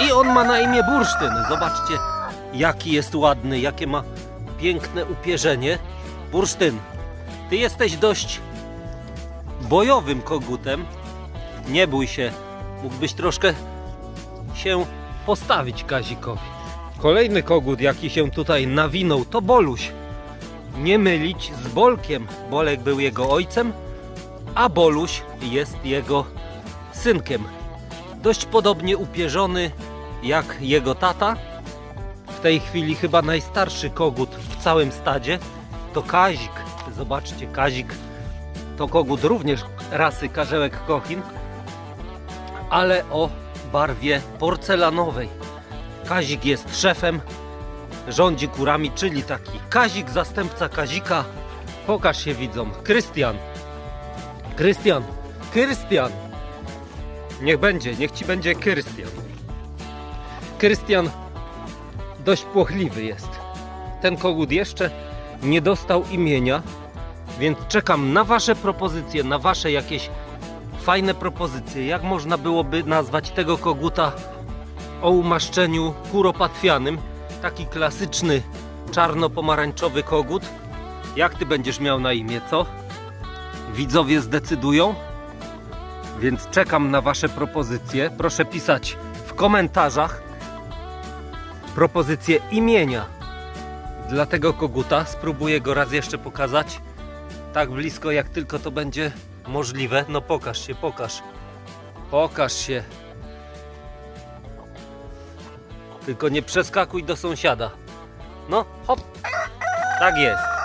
I on ma na imię Bursztyn. Zobaczcie, jaki jest ładny, jakie ma piękne upierzenie. Bursztyn, ty jesteś dość bojowym kogutem. Nie bój się, mógłbyś troszkę się postawić Kazikowi. Kolejny kogut, jaki się tutaj nawinął, to Boluś. Nie mylić z Bolkiem. Bolek był jego ojcem, a Boluś jest jego synkiem. Dość podobnie upierzony jak jego tata. W tej chwili chyba najstarszy kogut w całym stadzie to Kazik. Zobaczcie, Kazik to kogut również rasy karzełek Kochin, ale o barwie porcelanowej. Kazik jest szefem, rządzi kurami, czyli taki Kazik, zastępca Kazika. Pokaż się widzom. Krystian. Krystian. Krystian. Niech będzie, niech ci będzie Krystian. Krystian dość płochliwy jest. Ten kogut jeszcze nie dostał imienia, więc czekam na wasze propozycje, na wasze jakieś fajne propozycje. Jak można byłoby nazwać tego koguta o umaszczeniu kuropatwianym? Taki klasyczny czarno-pomarańczowy kogut. Jak ty będziesz miał na imię, co? Widzowie zdecydują. Więc czekam na wasze propozycje. Proszę pisać w komentarzach propozycję imienia dla tego koguta. Spróbuję go raz jeszcze pokazać. Tak blisko jak tylko to będzie możliwe. No pokaż się, pokaż. Pokaż się. Tylko nie przeskakuj do sąsiada. No, hop. Tak jest.